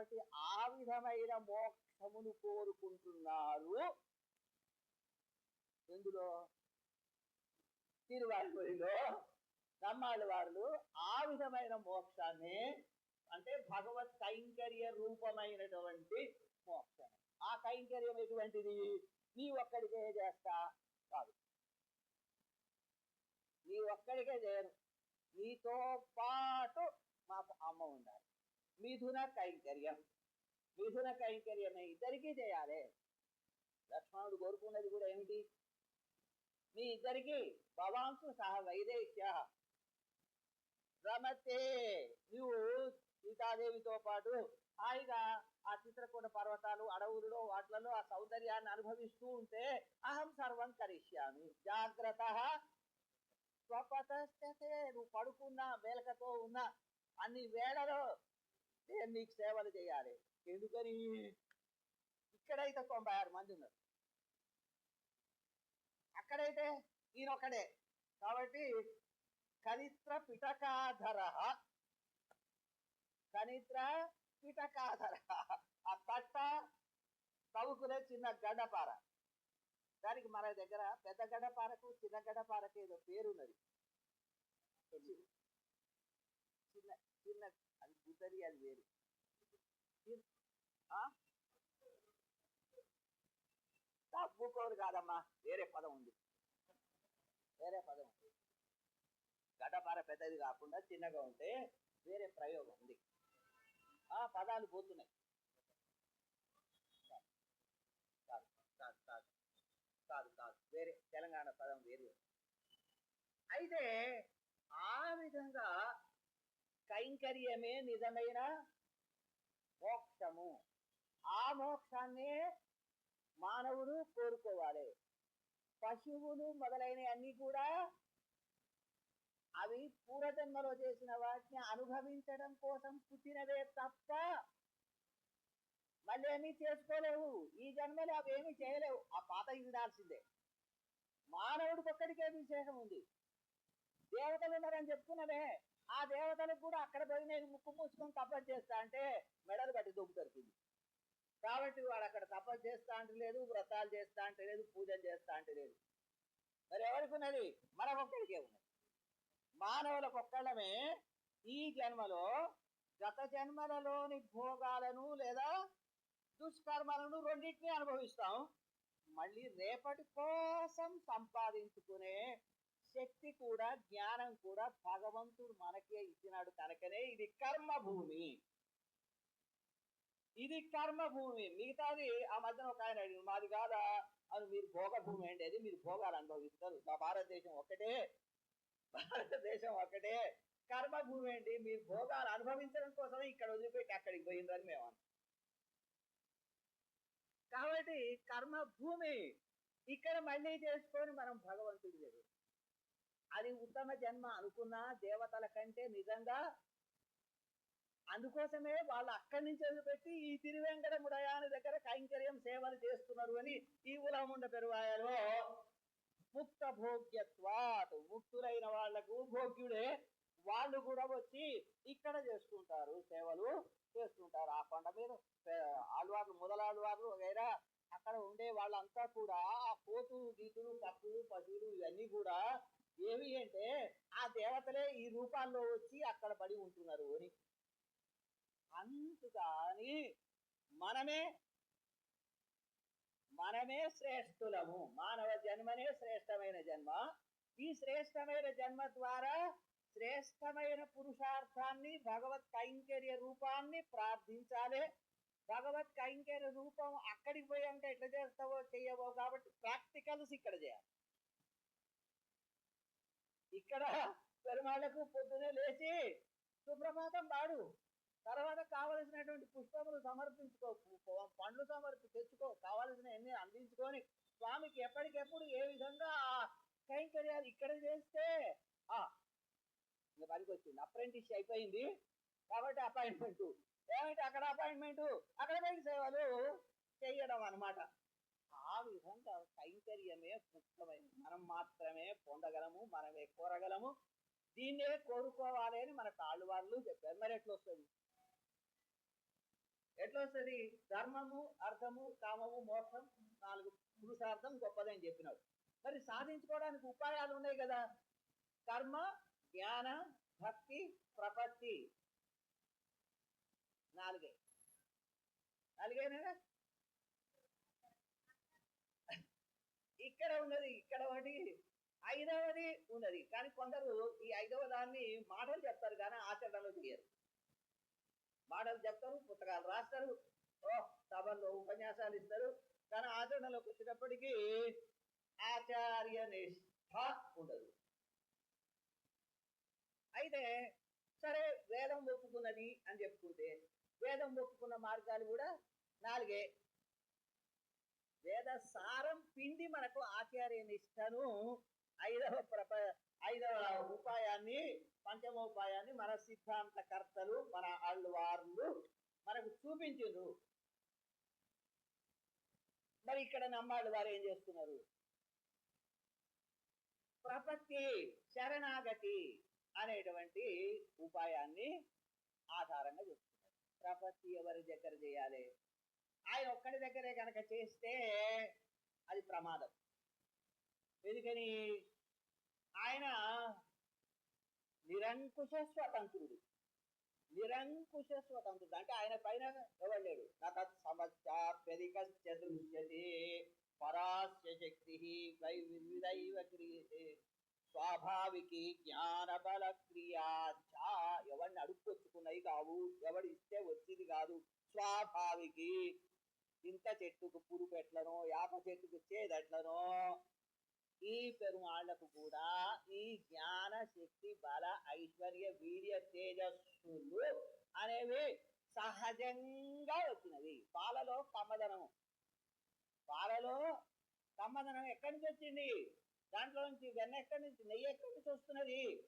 కాబట్టి ఆ విధమైన మోక్షమును కోరుకుంటున్నారు. ఎందులో? తిరువారిలో నమ్మాళ్ళ వాళ్ళు ఆ విధమైన మోక్షాన్ని అంటే భగవత్ కైంకర్య రూపమైనటువంటి మోక్షం ఆ కైంకర్యం ఎటువంటిది? నీ ఒక్కడికే చేస్తా కాదు. నీ ఒక్కడికే చేయను. నీతో పాటు మాకు అమ్మ ఉండాలి. మిథున కైంకర్యం. మిథున కైంకర్యం ఇద్దరికీ చేయాలి. లక్ష్మణుడు కోరుకున్నది కూడా ఏమిటి? మీ ఇద్దరికి భవాంసు సహ వైదేహ్య. రమతే నువ్వు సీతాదేవితో పాటు హాయిగా ఆ చిత్రకూట పర్వతాలు అడవులలో వాటిలలో ఆ సౌందర్యాన్ని అనుభవిస్తూ ఉంటే అహం సర్వం కరిష్యామి. జాగ్రత్త. నువ్వు పడుకున్న మేలకతో ఉన్న అన్ని వేళలో నేను నీకు సేవలు చేయాలి. ఎందుకని? ఇక్కడైతే తొంభై ఆరు మంది ఉన్నారు. అక్కడైతే ఈయనొక్కడే. కాబట్టి కనిత్ర పిటకాధర. కనిత్ర పిటకాధర. ఆ తట్ట తవ్వుకునే చిన్న గడ్డపార. దానికి మన దగ్గర పెద్ద గడ్డపారకు చిన్న గడ్డపారకు ఏదో పేరున్నది. చిన్న చిన్న అది గుద్దరి అది వేరు తప్పుకోరు కాదమ్మా. వేరే పదం ఉంది. వేరే పదం ఉంది. గడపార పెద్దది కాకుండా చిన్నగా ఉంటే వేరే ప్రయోగం ఉంది. ఆ పదాలు పోతున్నాయి. కాదు కాదు కాదు కాదు కాదు. వేరే తెలంగాణ పదం వేరు. అయితే ఆ విధంగా కైంకర్యమే నిజమైన మోక్షము. ఆ మోక్షాన్నే మానవుడు కోరుకోవాలి. పశువులు మొదలైన అన్ని కూడా అవి పూర్వజన్మలో చేసిన వాటిని అనుభవించడం కోసం పుట్టినవే తప్ప మళ్ళీ ఏమీ చేసుకోలేవు. ఈ జన్మలో అవి చేయలేవు. ఆ పాత ఇదాల్సిందే మానవుడికి ఒక్కడికే విశేషం ఉంది. దేవతలు ఉన్నారని చెప్తున్నదే ఆ దేవతలకు కూడా అక్కడ పోయి నేను ముక్కు మూసుకొని తపస్సు చేస్తా అంటే మెడలు కట్టి దుమ్ము దొరికింది కాబట్టి వాడు అక్కడ తపస్సు చేస్తా అంటే లేదు వ్రతాలు చేస్తా అంటే లేదు పూజలు చేస్తా అంటే లేదు. మరి ఎవరికి ఉన్నది? మనకొక్కడికే ఉన్నది. మానవులకొక్కడమే ఈ జన్మలో గత జన్మలలోని భోగాలను లేదా దుష్కర్మలను రెండింటినీ అనుభవిస్తాం. మళ్ళీ రేపటి కోసం సంపాదించుకునే శక్తి కూడా జ్ఞానం కూడా భగవంతుడు మనకే ఇచ్చినాడు కనుకనే ఇది కర్మ భూమి ఇది కర్మ భూమి మిగతాది ఆ మధ్యన ఒక ఆయన అడిగింది మాది కాదా? అని మీరు భోగ భూమి అండి అది? మీరు భోగాలు అనుభవిస్తారు. మా భారతదేశం ఒకటే భారతదేశం ఒకటే కర్మ భూమి మీరు భోగాలు అనుభవించడం కోసమే ఇక్కడ వదిలిపెట్టి అక్కడికి పోయిందని మేము అన్నాం. కాబట్టి కర్మ భూమి ఇక్కడ మళ్ళీ చేసుకొని మనం భగవంతుడి దగ్గర అది ఉత్తమ జన్మ అనుకున్న దేవతల కంటే నిజంగా అందుకోసమే వాళ్ళు అక్కడి నుంచి వదిలిపెట్టి ఈ తిరువెంకటముడయాని దగ్గర కైంకర్యం సేవలు చేస్తున్నారు అని ఈ ఉలాముండ పెరువాయలో ముక్త భోగ్యత్వాత్. ముక్తులైన వాళ్ళకు భోగ్యుడే. వాళ్ళు కూడా వచ్చి ఇక్కడ చేసుకుంటారు సేవలు చేస్తుంటారు. ఆ కొండ మీద ఏ, ఆళ్వార్లు మొదలాళ్వార్లు వగైరా అక్కడ ఉండే వాళ్ళంతా కూడా ఆ కోతులు గీతులు పప్పులు పశువులు ఇవన్నీ కూడా ఏవి అంటే ఆ దేవతలే ఈ రూపాల్లో వచ్చి అక్కడ పడి ఉంటున్నారు అని. అందుకని మనమే మనమే శ్రేష్ఠులము. మానవ జన్మనే శ్రేష్టమైన జన్మ. ఈ శ్రేష్టమైన జన్మ ద్వారా శ్రేష్టమైన పురుషార్థాన్ని భగవత్ కైంకర్య రూపాన్ని ప్రార్థించాలి. భగవత్ కైంకర్య రూపం అక్కడికి పోయి అంటే ఎట్లా చేస్తావో చెయ్యవో కాబట్టి ప్రాక్టికల్స్ ఇక్కడ చేయాలి. ఇక్కడ పెరుమాళ్ళకు పొద్దునే లేచి సుప్రభాతం పాడు. తర్వాత కావలసినటువంటి పుష్పములు సమర్పించుకో పండ్లు సమర్పి తెచ్చుకో. కావలసిన ఎన్ని అందించుకొని స్వామికి ఎప్పటికెప్పుడు ఏ విధంగా ఆ కైంకర్యాలు ఇక్కడ చేస్తే ఆ ఇంకా పనికి వచ్చింది. అప్రెంటిస్ అయిపోయింది. కాబట్టి అపాయింట్మెంట్. ఏమిటి అక్కడ అపాయింట్మెంట్? అక్కడ పోయి సేవలు చేయడం అన్నమాట. విధంగా కైంకర్యమే ముఖ్యమైనది. మనం మాత్రమే పొందగలము మనమే కోరగలము. దీన్నే కోరుకోవాలి అని మన కాళ్ళు వాళ్ళు చెప్పారు. మరి ఎట్లా వస్తుంది? ఎట్లా వస్తుంది? ధర్మము అర్థము కామము మోక్షం నాలుగు పురుషార్థం గొప్పదని చెప్పినాడు. మరి సాధించుకోవడానికి ఉపాయాలు ఉన్నాయి కదా. కర్మ జ్ఞాన భక్తి ప్రపత్తి. నాలుగే. నాలుగేనా? ఇక్కడ ఉన్నది ఇక్కడ ఒకటి ఐదవది ఉన్నది. కానీ కొందరు ఈ ఐదవ దాన్ని మాటలు చెప్తారు కానీ ఆచరణలో చేయరు మాటలు చెప్తారు పుస్తకాలు రాస్తారు. ఓ సభల్లో ఉపన్యాసాలు ఇస్తారు. కానీ ఆచరణలోకి వచ్చేటప్పటికీ ఆచార్య నిష్ఠ ఉండదు. అయితే సరే వేదం ఒప్పుకున్నది అని చెప్పుకుంటే వేదం ఒప్పుకున్న మార్గాలు కూడా నాలుగే. వేద సారం పిండి మనకు ఆచార్య నిష్టను ఐదవ ప్రప ఐదవ ఉపాయాన్ని పంచమ ఉపాయాన్ని మన సిద్ధాంత కర్తలు మన ఆళ్ళు మనకు చూపించిండ్రు. మరి ఇక్కడ నమ్మాళ్ళు వారు ఏం చేస్తున్నారు? ప్రపత్తి శరణాగతి అనేటువంటి ఉపాయాన్ని ఆధారంగా చూస్తున్నారు. ప్రపత్తి ఎవరి దగ్గర చేయాలి? ఆయన ఒక్కడి దగ్గరే కనుక చేస్తే అది ప్రమాదం. ఎందుకని? ఆయన నిరంకుశ స్వతంత్రుడు. నిరంకుశ స్వతంత్రుడు. అంటే ఆయన పైన ఎవరు లేడు? నాకు సమస్యాప్యధికశ్చ పరాస్య శక్తి వివిధైవ క్రియతే. స్వాభావికి జ్ఞాన బల క్రియా ఎవరిని అడుక్కొచ్చుకున్నవి కావు ఎవడు ఇస్తే వచ్చింది కాదు. స్వాభావికి ఇంత చెట్టుకు పురుగు ఎట్లనో యాప చెట్టుకు చేదెట్లనో ఈ పెరుమాళ్ళకు కూడా ఈ జ్ఞాన శక్తి బల ఐశ్వర్య వీర్య తేజస్సులు అనేవి సహజంగా వచ్చినవి. పాలలో కమ్మదనము. పాలలో కమ్మదనం ఎక్కడి నుంచి వచ్చింది? దాంట్లో నుంచి వెన్న ఎక్కడి నుంచి నెయ్యి ఎక్కడి నుంచి వస్తున్నది?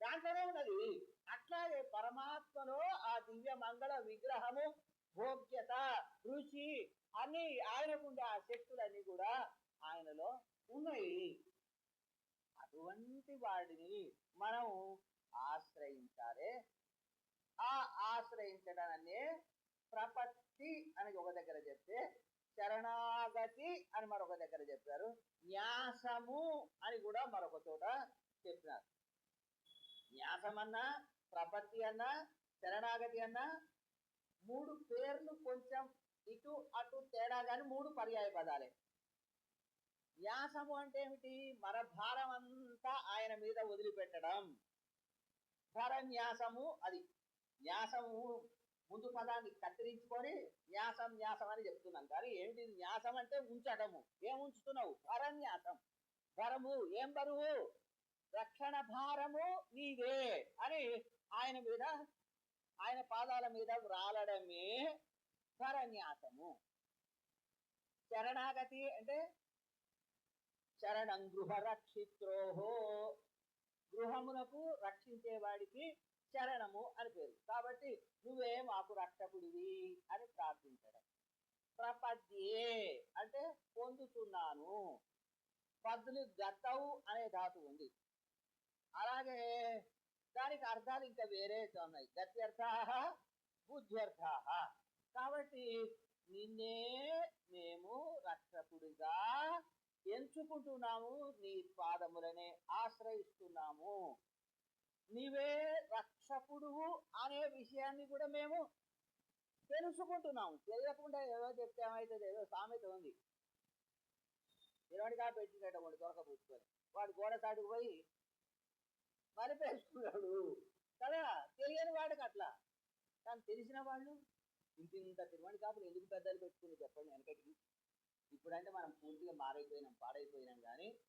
దాంట్లోనే ఉన్నది. అట్లాగే పరమాత్మలో ఆ దివ్య మంగళ విగ్రహము భోగ్యత రుచి అన్ని ఆయనకుండే ఆ శక్తులన్నీ కూడా ఆయనలో ఉన్నాయి. అటువంటి వాడిని మనం ఆశ్రయించాలి. ఆ ఆశ్రయించడాన్ని ప్రపత్తి అని ఒక దగ్గర చెప్తే శరణాగతి అని మరొక దగ్గర చెప్పారు న్యాసము అని కూడా మరొక చోట చెప్పినారు. న్యాసం అన్నా ప్రపత్తి అన్నా శరణాగతి అన్నా మూడు పేర్లు కొంచెం ఇటు అటు తేడా కానీ మూడు పర్యాయ పదాలే. న్యాసము అంటే ఏమిటి? మన భారం అంతా ఆయన మీద వదిలిపెట్టడం. ధరన్యాసము అది. న్యాసము ముందు పదాన్ని కత్తిరించుకొని న్యాసం న్యాసం అని చెప్తున్నాం. కానీ ఏమిటి? న్యాసం అంటే ఉంచటము. ఏం ఉంచుతున్నావు? ధరన్యాసం భరము ఏం బరువు రక్షణ భారము నీదే అని ఆయన మీద ఆయన పాదాల మీద వ్రాలడమే పరన్యాసము శరణాగతి అంటే శరణం గృహ రక్షిత్రోహో గృహమునకు రక్షించేవాడికి శరణము అని పేరు. కాబట్టి నువ్వే మాకు రక్షకుడివి అని ప్రార్థించడం. ప్రపద్యే అంటే పొందుతున్నాను. పద్దులు గతవు అనే ధాతు ఉంది. అలాగే దానికి అర్థాలు ఇంకా వేరే ఉన్నాయి. గత్యర్థ బుద్ధ్యర్థ కాబట్టి నిన్నే మేము రక్షకుడిగా ఎంచుకుంటున్నాము నీ పాదములనే ఆశ్రయిస్తున్నాము. నీవే రక్షకుడు అనే విషయాన్ని కూడా మేము తెలుసుకుంటున్నాము. తెలియకుండా ఏదో చెప్తే ఏమవుతుంది ఏదో సామెత ఉంది. ఇరవడిగా పెట్టినట్టు వాడు దొరకబుచ్చుకొని వాడు గోడ సాటుకు పోయి మరిపేసుకున్నాడు కదా? తెలియని వాడికి అట్లా. కానీ తెలిసిన వాళ్ళు ఇంత ఇంత తిరుమణి కాపులు ఎందుకు పెద్దలు పెట్టుకుని చెప్పండి వెనకటికి? ఇప్పుడంటే మనం పూర్తిగా మారైపోయినాం పాడైపోయినాం కానీ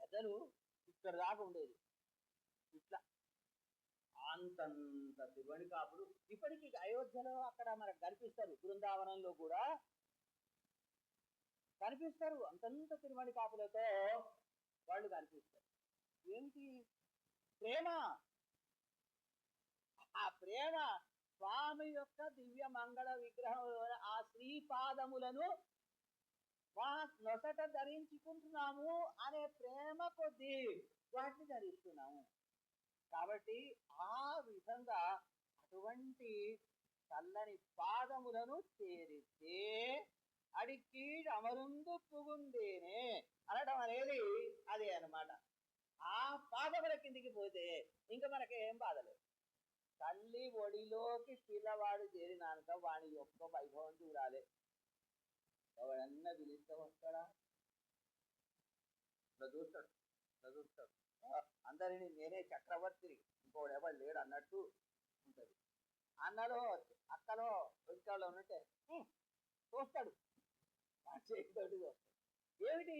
పెద్దలు ఇక్కడ దాకా ఉండేది. ఇట్లా. అంతంత తిరుమణి కాపులు. ఇప్పటికీ అయోధ్యలో అక్కడ మనకు కనిపిస్తారు. బృందావనంలో కూడా కనిపిస్తారు. అంతంత తిరుమణి కాపులతో వాళ్ళు కనిపిస్తారు. ఏంటి? ప్రేమ? ఆ ప్రేమ స్వామి యొక్క దివ్య మంగళ విగ్రహం ఆ శ్రీపాదములను మా నొసట ధరించుకుంటున్నాము అనే ప్రేమ కొద్దీ వాటిని ధరిస్తున్నాము. కాబట్టి ఆ విధంగా అటువంటి చల్లని పాదములను చేరితే అడికీడు అమరుందు పుగుందేనే అనడం అనేది అదే అన్నమాట. ఆ పాదముల కిందికి పోతే ఇంకా మనకి ఏం బాధలేదు తల్లి ఒడిలోకి పిల్లవాడు చేరినాక వాని యొక్క వైభవం చూడాలి. ఎవడన్నా పిలిస్తే వస్తాడా ఇట్లా చూస్తాడు అందరినీ నేనే చక్రవర్తిని. ఇంకోడు ఎవడు లేడు అన్నట్టు ఉంటది. అన్నలో అక్కలో వెంకాలో ఉన్నట్టే చూస్తాడు ఆ చేతితోటి చూస్తాడు ఏమిటి?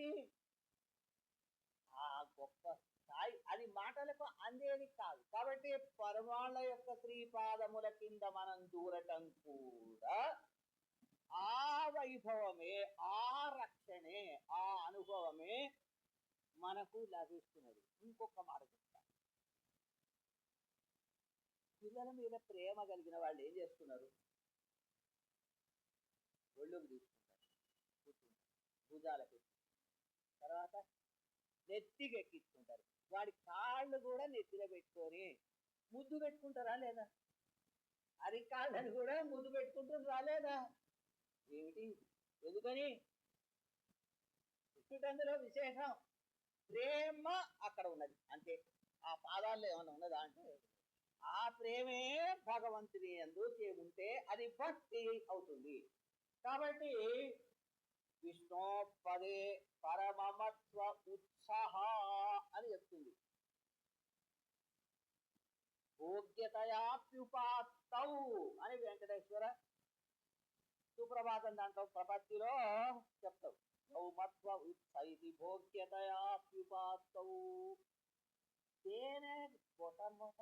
ఆ గొప్ప స్థాయి. అది మాటలకు అందేది కాదు. కాబట్టి పరమాళ్ళ యొక్క శ్రీపాదముల కింద మనం దూరటం కూడా ఆ వైభవమే ఆ రక్షణే ఆ అనుభవమే మనకు లభిస్తున్నది. ఇంకొక మాట చెప్తా. పిల్లల మీద ప్రేమ కలిగిన వాళ్ళు ఏం చేస్తున్నారు? ఒళ్ళుకు తీసుకుంటారు. కూర్చుంటారు. తర్వాత నెత్తికి ఎక్కించుకుంటారు వాడి కాళ్ళు కూడా నెత్తిలో పెట్టుకొని ముద్దు పెట్టుకుంటారా లేదా? అరికాళ్ళని కూడా ముద్దు పెట్టుకుంటుండ్రా లేదా? ఏమిటి? ఎందుకని? అందులో విశేషం. ప్రేమ అక్కడ ఉన్నది. అంతే. ఆ పాదాల్లో ఏమైనా ఉన్నదా అంటే? ఆ ప్రేమే భగవంతుని ఎందు ఉంటే అది భక్తి అవుతుంది. కాబట్టి విష్ణు పదే పరమమత్వ ఉత్సాహ అని చెప్తుంది. భోగ్యతయాప్యుపాత్తౌ అని వెంకటేశ్వర సుప్రభాతం దాంట్లో ప్రపత్తిలో చెప్తావు సౌమత్వ ఉత్సైతి భోగ్యతయాప్యుపాత్తౌ. తేనె మొట మొట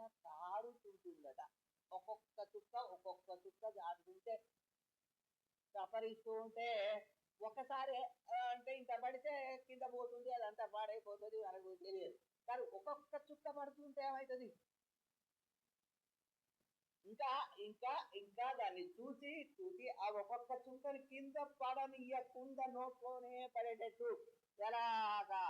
ఒక్కొక్క చుక్క ఒక్కొక్క చుక్క జారుతుంటే సఫరిస్తూ ఉంటే ఒక్కసారి అంటే ఇంత పడితే కింద పోతుంది అదంతా పాడైపోతుంది మనకు తెలియదు. కానీ ఒక్కొక్క చుక్క పడుతుంటే ఏమవుతుంది ఇంకా ఇంకా ఇంకా దాన్ని చూసి చూసి ఆ ఒక్కొక్క చుక్కని కింద పడనియకుండా నోట్లోనే పడేటట్టు ఎలాగా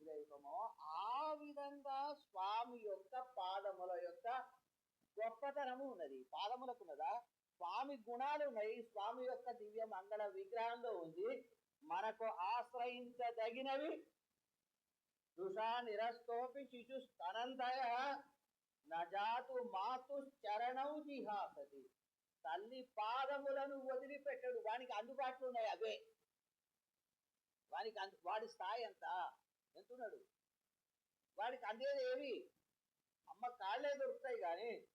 ఇదైపోమో ఆ విధంగా స్వామి యొక్క పాదముల యొక్క గొప్పతనము ఉన్నది. పాదములకు ఉన్నదా? స్వామి గుణాలు ఉన్నాయి. స్వామి యొక్క దివ్య మంగళ విగ్రహంలో ఉంది. మనకు ఆశ్రయించదగినవి దుషా నిరస్తోపి శిశు స్తనంతయ నజాతు మాతు చరణం జిహాసతి. తల్లి పాదములను వదిలిపెట్టడు. వానికి అందుబాటులో ఉన్నాయి అవే. వానికి అందు వాడి స్థాయి ఎంత? ఎంతున్నాడు? వాడికి అందేది ఏవి అమ్మ కాళ్ళే దొరుకుతాయి కానీ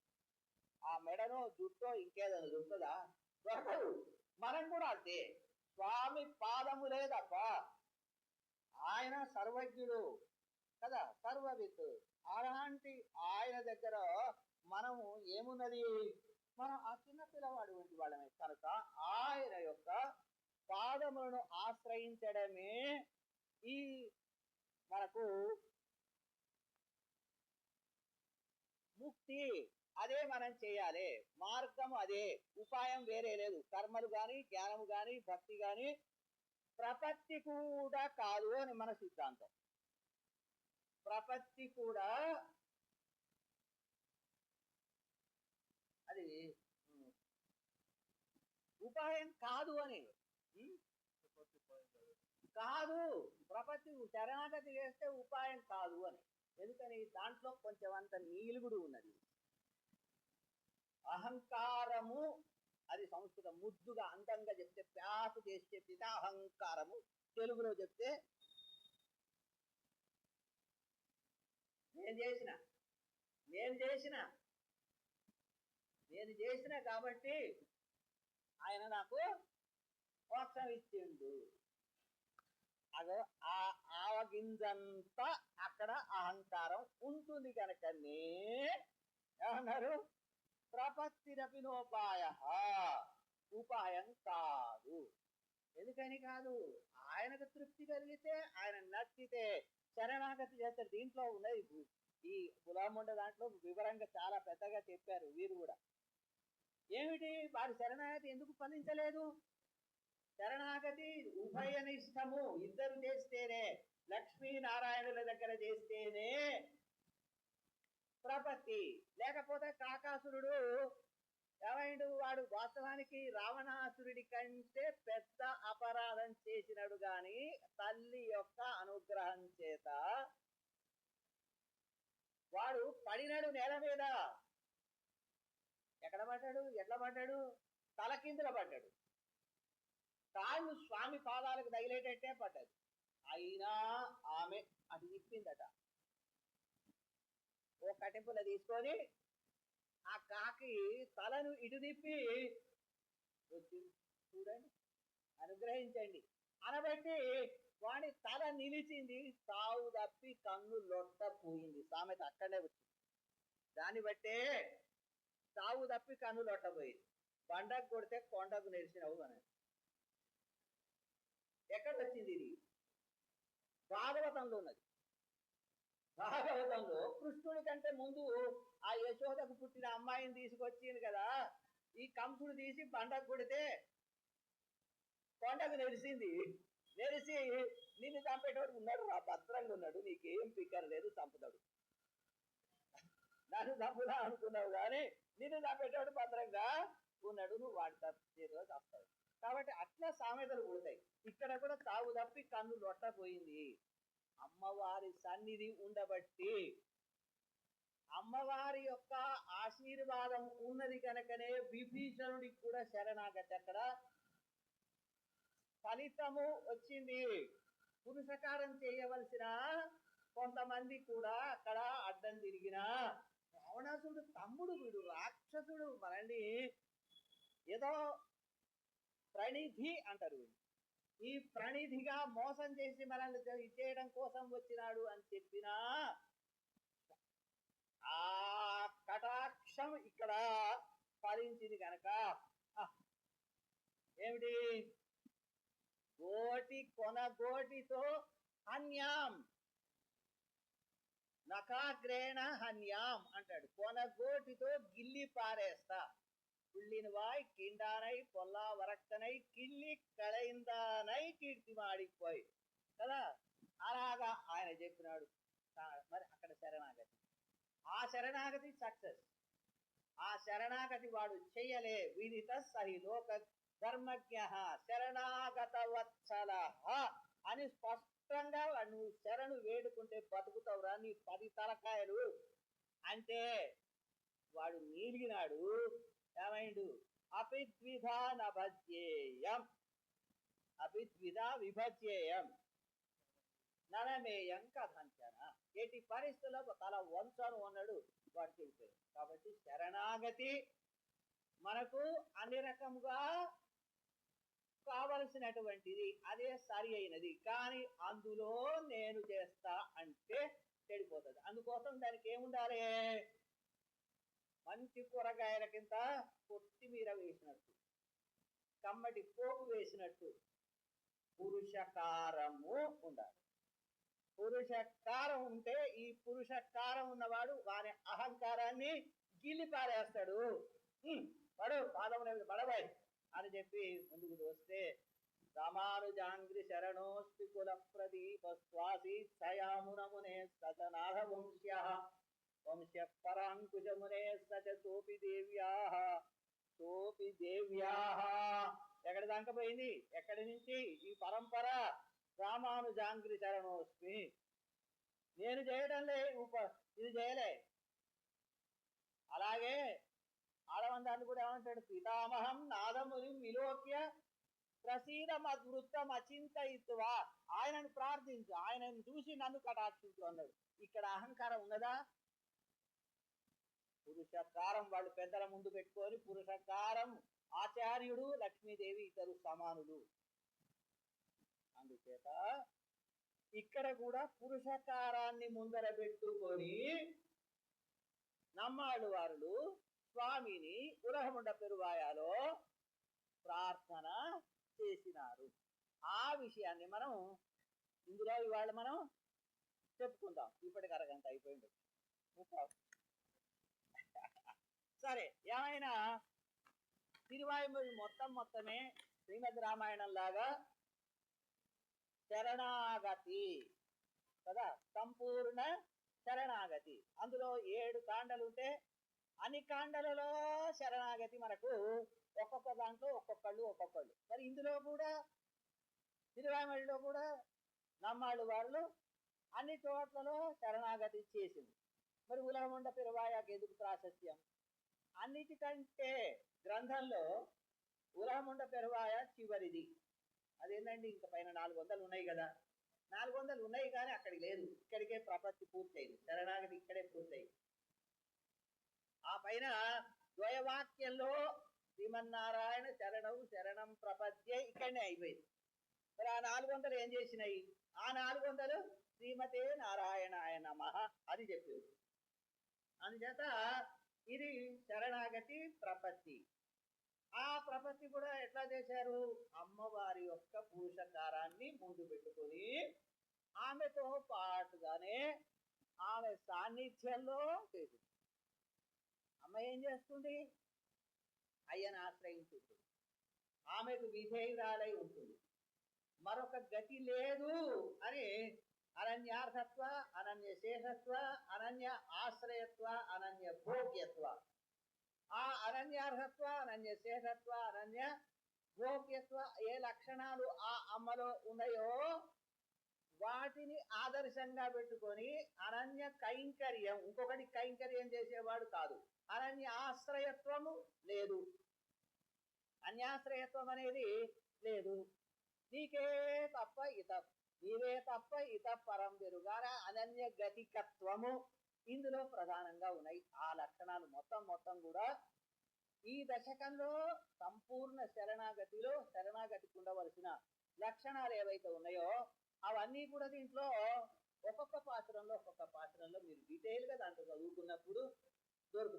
ఆ మెడను జుట్టో ఇంకేదైనా దొరుకుతుందా దొరకదు. మనం కూడా అంతే. స్వామి పాదములే తప్ప ఆయన సర్వజ్ఞుడు కదా సర్వవిత్ అలాంటి ఆయన దగ్గర మనము ఏమున్నది? మనం ఆ చిన్న పిల్లవాడు వంటి వాళ్ళమే. కనుక ఆయన యొక్క పాదములను ఆశ్రయించడమే ఈ మనకు ముక్తి. అదే మనం చేయాలి. మార్గం అదే. ఉపాయం వేరే లేదు. కర్మలు కానీ జ్ఞానము కానీ భక్తి కానీ ప్రపత్తి కూడా కాదు అని మన సిద్ధాంతం. ప్రపత్తి కూడా అది ఉపాయం కాదు అని. కాదు. ప్రపత్తి శరణాగతి చేస్తే ఉపాయం కాదు అని. ఎందుకని? దాంట్లో కొంచెం అంత నీలుగుడు ఉన్నది. అహంకారము అది సంస్కృతం ముద్దుగా అందంగా చెప్తే ప్యాసు చేసి చెప్పితే అహంకారము. తెలుగులో చెప్తే నేను చేసిన నేను చేసిన నేను చేసిన కాబట్టి ఆయన నాకు మోక్షం ఇచ్చిండు. అదో ఆ ఆవగింజంతా అక్కడ అహంకారం ఉంటుంది కనుకనే ఏమన్నారు? ప్రపత్తిరపినోపాయ ఉపాయం కాదు ఎందుకని కాదు? ఆయనకు తృప్తి కలిగితే ఆయన నచ్చితే శరణాగతి చేస్తారు దీంట్లో ఉన్నది ఈ- గులాముండ దాంట్లో వివరంగా చాలా పెద్దగా చెప్పారు వీరు కూడా. ఏమిటి? వారి శరణాగతి ఎందుకు ఫలించలేదు శరణాగతి ఉభయనిష్టము. ఇద్దరు చేస్తేనే లక్ష్మీనారాయణుల దగ్గర చేస్తేనే ప్రపత్తి లేకపోతే కాకాసురుడు. ఏమయ్య ఏమైండు? వాడు వాస్తవానికి రావణాసురుడి కంటే పెద్ద అపరాధం చేసినాడు గాని తల్లి యొక్క అనుగ్రహం చేత వాడు పడినాడు నేల మీద. ఎక్కడ పడ్డాడు? ఎట్లా పడ్డాడు? తల కిందల పడ్డాడు. కాళ్ళు స్వామి పాదాలకు తగిలేటట్టే పడ్డది అయినా ఆమె అది తిప్పిందట ఓ కటింపుల తీసుకొని ఆ కాకి తలను ఇటు తిప్పి చూడండి అనుగ్రహించండి. అనబట్టి వాడి తల నిలిచింది తావు తప్పి కన్ను లొట్ట పోయింది సామెత అక్కడే వచ్చింది. దాన్ని బట్టే తావు తప్పి కన్ను లొట్ట పోయింది బండకు కొడితే కొండకు నిలిచినవు అని. ఎక్కడ వచ్చింది ఇది? భాగవతంలో ఉన్నది. భాగవతంలో కృష్ణుడి కంటే ముందు ఆ యశోదకు పుట్టిన అమ్మాయిని తీసుకొచ్చింది కదా. ఈ కంసుడు తీసి పండకు కొడితే కొండకు నెరిసింది. నెరిసి నిన్ను చంపేటోడు ఉన్నాడు రా భద్రంగా ఉన్నాడు. నీకేం పిక్కర లేదు చంపుతాడు. నన్ను చంపుదా అనుకున్నావు కానీ నిన్ను చంపేటోడు భద్రంగా ఉన్నాడు. నువ్వు వాడి చేతిలో చంపుతాడు కాబట్టి అట్లా సామెతలు పుడతాయి. ఇక్కడ కూడా తావు తప్పి కన్ను లొట్టపోయింది అమ్మవారి సన్నిధి ఉండబట్టి అమ్మవారి యొక్క ఆశీర్వాదం ఉన్నది కనుకనే విభీషణుడికి కూడా శరణాగతి అక్కడ. ఫలితము వచ్చింది. పురుషకారం చేయవలసిన కొంతమంది కూడా అక్కడ అడ్డం తిరిగిన. రావణాసుడు తమ్ముడు వీడు రాక్షసుడు మరండి ఏదో ప్రణిధి అంటారు వీడు. ఈ ప్రణిధిగా మోసం చేసి మనల్ని చే- చేయడం కోసం వచ్చినాడు అని చెప్పినా ఆ కటాక్షం ఇక్కడ ఫలించింది కనుక ఏమిటి? గోటి కొనగోటితో హన్యాం. నకాగ్రేణ హన్యాం అంటాడు. కొనగోటితో గిల్లి పారేస్తా. புள்ளினுவாய் கீண்டானை பொல்லா వరక్కనై కిల్లి కళయిందానై కీర్తి మాడిపోయి కదా అలాగా ఆయన చెప్పినాడు కా- మరి అక్కడ శరణాగతి ఆ శరణాగతి సక్సెస్ ఆ శరణాగతి వాడు చెయ్యలే విదిత సహి లోక ధర్మజ్ఞ శరణాగత వత్సల అని స్పష్టంగా నువ్వు శరణు వేడుకుంటే బతుకుతావురా నీ పది తలకాయలు అంటే వాడు నీలిగినాడు ఏమైండు అపిద్విధా నభజ్యేయం అపిద్విధా విభజ్యేయం నరమేయం కథంచన. ఎట్టి పరిస్థితుల్లో తల వంచను అన్నాడు వాడు చెప్పాడు కాబట్టి శరణాగతి మనకు అన్ని రకముగా కావలసినటువంటిది అదే సరి అయినది. కానీ అందులో నేను చేస్తా అంటే చెడిపోతుంది. అందుకోసం దానికి ఏముండాలి? మంచి కూరగాయల కింద కొత్తిమీర వేసినట్టు కమ్మటి పోపు వేసినట్టు పురుషకారము ఉండాలి. పురుషకారం ఉంటే ఈ పురుషకారం ఉన్నవాడు వారి అహంకారాన్ని గిల్లి పారేస్తాడు పడు పాదం మీద అని చెప్పి ముందుకు వస్తే రామానుజాంగ్రి శరణోస్తి కుల ప్రదీప స్వాసి సయామునమునే సతనాథ వంశ్య వంశ పరాంకుశమునే సోపి దేవ్యా సోపి దేవ్యా ఎక్కడ దాకా పోయింది? ఎక్కడి నుంచి? ఈ పరంపర రామానుజాంగ్రి చరణోస్మి. నేను చేయడం లే ఉప ఇది చేయలే. అలాగే ఆడవందాన్ని కూడా ఏమంటాడు? పితామహం నాదముని విలోక్య ప్రసీదం అద్వృత్తం అచింతయిత్వా ఆయనను ప్రార్థించు ఆయనను చూసి నన్ను కటాక్షించు అన్నాడు. ఇక్కడ అహంకారం ఉన్నదా? పురుషకారం వాళ్ళు పెద్దల ముందు పెట్టుకొని పురుషకారం ఆచార్యుడు లక్ష్మీదేవి ఇద్దరు సమానులు. అందుచేత ఇక్కడ కూడా పురుషకారాన్ని ముందర పెట్టుకొని నమ్మాళ్ళు వారులు స్వామిని ఉలహముండ పెరువాయాలో ప్రార్థన చేసినారు. ఆ విషయాన్ని మనం ఇందులో ఇవాళ మనం చెప్పుకుందాం. ఇప్పటికి అరగంట అయిపోయింది. సరే ఏమైనా తిరువాయుమూరి మొత్తం మొత్తమే శ్రీమద్ రామాయణం లాగా శరణాగతి కదా? సంపూర్ణ శరణాగతి. అందులో ఏడు కాండలు ఉంటే అన్ని కాండలలో శరణాగతి మనకు ఒక్కొక్క దాంట్లో ఒక్కొక్కళ్ళు ఒక్కొక్కళ్ళు. మరి ఇందులో కూడా తిరువామడిలో కూడా నమ్మాళ్ళు వాళ్ళు అన్ని చోట్లలో శరణాగతి చేసింది. మరి ఉలహముండ పిరవాయాకి ఎందుకు ప్రాశస్త్యం? అన్నిటికంటే గ్రంథంలో ఉలహముండ పెరువాయ చివరిది. అదేంటండి ఇంకా పైన నాలుగు వందలు ఉన్నాయి కదా. నాలుగు వందలు ఉన్నాయి కానీ అక్కడికి లేదు. ఇక్కడికే ప్రపత్తి పూర్తయింది. శరణాగతి ఇక్కడే పూర్తయింది. ఆ పైన ద్వయవాక్యంలో శ్రీమన్నారాయణ శరణం శరణం ప్రపద్యే ఇక్కడనే అయిపోయింది. మరి ఆ నాలుగు వందలు ఏం చేసినాయి? ఆ నాలుగు వందలు శ్రీమతే నారాయణాయ నమ అది చెప్పారు అందుచేత ఇది శరణాగతి ప్రపత్తి. ఆ ప్రపత్తి కూడా ఎట్లా చేశారు? అమ్మవారి యొక్క పూషకారాన్ని ముందు పెట్టుకొని ఆమెతో పాటుగానే ఆమె సాన్నిధ్యంలో చేసింది. అమ్మ ఏం చేస్తుంది? అయ్యను ఆశ్రయించుంటుంది ఆమెకు విధేయురాలై ఉంటుంది. మరొక గతి లేదు అని అనన్యార్థత్వ అనన్య శేషత్వ అనన్య ఆశ్రయత్వ అనన్య భోగ్యత్వ ఆ అనన్యార్హత్వ అనన్య శేషత్వ అనన్య భోగ్యత్వ ఏ లక్షణాలు ఆ అమ్మలో ఉన్నాయో వాటిని ఆదర్శంగా పెట్టుకొని అనన్య కైంకర్యం ఇంకొకటి కైంకర్యం చేసేవాడు కాదు. అనన్య ఆశ్రయత్వము లేదు. అన్యాశ్రయత్వం అనేది లేదు. నీకే తప్ప ఇత నీవే తప్ప ఇత పరం వెరుగాన అనన్య గతికత్వము ఇందులో ప్రధానంగా ఉన్నాయి. ఆ లక్షణాలు మొత్తం మొత్తం కూడా ఈ దశకంలో సంపూర్ణ శరణాగతిలో శరణాగతికి ఉండవలసిన లక్షణాలు ఏవైతే ఉన్నాయో అవన్నీ కూడా దీంట్లో ఒక్కొక్క పాత్రంలో ఒక్కొక్క పాత్రంలో మీరు డీటెయిల్గా దాంట్లో చదువుకున్నప్పుడు దొరుకుతుంది